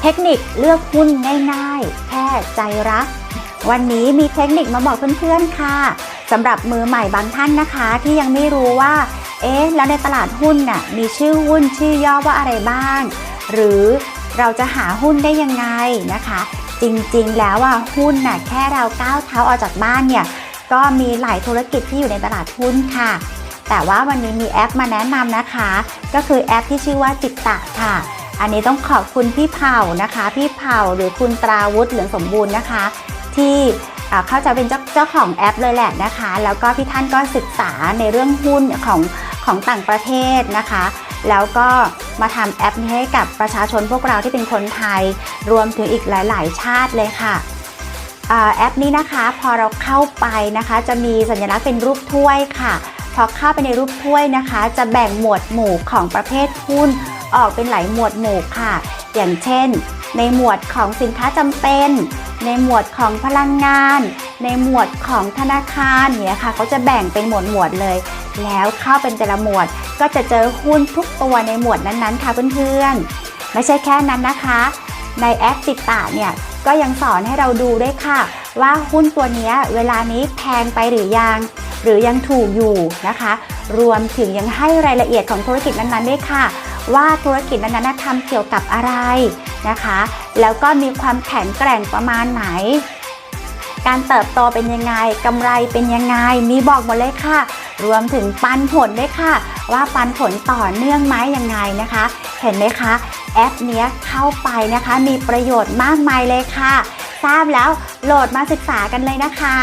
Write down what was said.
เทคนิคเลือกหุ้นง่ายๆ แค่ใจรัก วันนี้มีเทคนิคมาบอกเพื่อนๆค่ะสำหรับมือใหม่บางท่านนะคะ ที่ยังไม่รู้ว่า เอ๊ะ แล้วในตลาดหุ้นน่ะมีชื่อหุ้นชื่อย่อว่าอะไรบ้าง หรือเราจะหาหุ้นได้ยังไงนะคะ จริงๆแล้วอะหุ้นน่ะแค่เราก้าวเท้าออกจากบ้านเนี่ยก็มีหลายธุรกิจที่อยู่ในตลาดหุ้นค่ะ แต่ว่าวันนี้มีแอปมาแนะนำนะคะ ก็คือแอปที่ชื่อว่าจิตตะค่ะ อันนี้ต้องขอบคุณพี่เผ่านะคะ พี่เผ่าหรือคุณตราวุฒิเหลืองสมบูรณ์นะคะ ที่เข้าใจเป็นเจ้าเจ้าของแอปเลยแหละนะคะ แล้วก็พี่ท่านก็ศึกษาในเรื่องหุ้นของของต่างประเทศนะคะ แล้วก็มาทำแอปนี้ให้กับประชาชนพวกเราที่เป็นคนไทย รวมถึงอีกหลาย ๆ ชาติเลยค่ะแอปนี้นะคะพอเราเข้าไปนะคะ จะมีสัญลักษณ์เป็นรูปถ้วยค่ะ พอเข้าไปในรูปถ้วยนะคะ จะแบ่งหมวดหมู่ของประเภทหุ้น ออกเป็นหลายหมวดหมู่ค่ะ อย่างเช่น ในหมวดของสินค้าจำเป็น ในหมวดของพลังงาน ในหมวดของธนาคารเนี่ยค่ะเขาจะแบ่งเป็นหมวดหมวดเลย แล้วเข้าเป็นแต่ละหมวดก็จะเจอหุ้นทุกตัวในหมวดนั้นๆ ค่ะเพื่อนๆไม่ใช่แค่นั้นนะคะในแอปจิตตะเนี่ยก็ยังสอนให้เราดูด้วยค่ะ ว่าหุ้นตัวนี้เวลานี้แพงไปหรือยัง หรือยังถูกอยู่นะคะ รวมถึงยังให้รายละเอียดของธุรกิจนั้นๆด้วยค่ะ ว่าธุรกิจนั้นทำเกี่ยวกับอะไรนะคะ แล้วก็มีความแข็งแกร่งประมาณไหน การเติบโตเป็นยังไงกำไรเป็นยังไง มีบอกหมดเลยค่ะ รวมถึงปันผลด้วยค่ะ ว่าปันผลต่อเนื่องไหมยังไงนะคะ เห็นไหมคะแอปนี้เข้าไปนะคะ มีประโยชน์มากมายเลยค่ะ ทราบแล้วโหลดมาศึกษากันเลยนะคะ